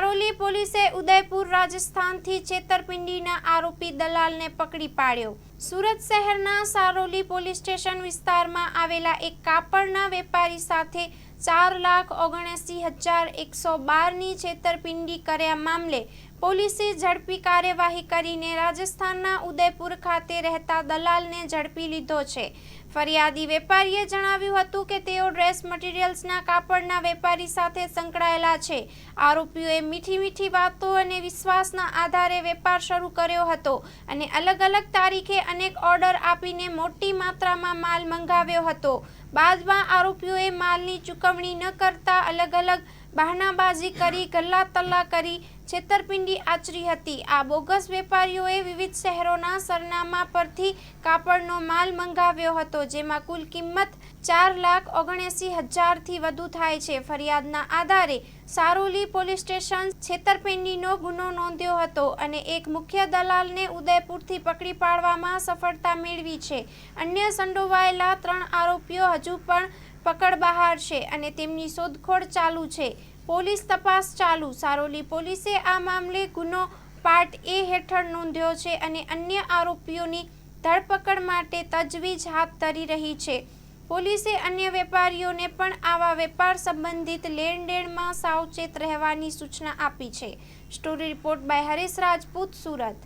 સારોલી પોલીસે ઉદયપુર રાજસ્થાનથી છેતરપિંડીના આરોપી દલાલને પકડી પાડ્યો. સુરત શહેરના સારોલી પોલીસ સ્ટેશન વિસ્તારમાં આવેલા એક કાપડના વેપારી સાથે ચાર લાખ ઓગણએંસી હજાર એકસો બારની છેતરપિંડી કર્યા મામલે પોલીસે ઝડપી કાર્યવાહી કરીને રાજસ્થાનના ઉદયપુર ખાતે રહેતા દલાલને ઝડપી લીધો છે. ફરિયાદી વેપારીએ જણાવ્યું હતું કે તેઓ ડ્રેસ મટીરિયલ્સના કાપડના વેપારી સાથે સંકળાયેલા છે. આરોપીઓએ મીઠી મીઠી વાતો અને વિશ્વાસના આધારે વેપાર શરૂ કર્યો હતો અને અલગ અલગ તારીખે અનેક ઓર્ડર આપીને મોટી માત્રામાં માલ મંગાવ્યો હતો. બાદમાં આરોપીઓએ માલની ચૂકવણી ન કરતા અલગ અલગ બહાનાબાજી કરી ગલ્લા તલ્લા કરી, છેતરપિંડી આચરી હતી. આ બોગસ વેપારીઓએ વિવિધ શહેરોના સરનામા પરથી કાપડનો માલ મંગાવ્યો હતો, જેમાં કુલ કિંમત ચાર લાખ ઓગણએંસી હજારથી વધુ થાય છે. ફરિયાદના આધારે સારોલી પોલીસ સ્ટેશન છેતરપિંડીનો ગુનો નોંધ્યો હતો અને એક મુખ્ય દલાલને ઉદયપુરથી પકડી પાડવામાં સફળતા મેળવી છે. અન્ય સંડોવાયેલા ત્રણ આરોપીઓ હજુ પણ પકડ બહાર છે અને તેમની શોધખોળ ચાલુ છે. પોલીસ તપાસ ચાલુ. સારોલી પોલીસે આ મામલે ગુનો પાર્ટ એ હેઠળ નોંધ્યો છે અને અન્ય આરોપીઓની ધરપકડ માટે તજવીજ હાથ ધરી રહી છે. પોલીસે અન્ય વેપારીઓને પણ આવા વેપાર સંબંધિત લેણદેણમાં સાવચેત રહેવાની સૂચના આપી છે. Story report by Haresh Rajput, Surat.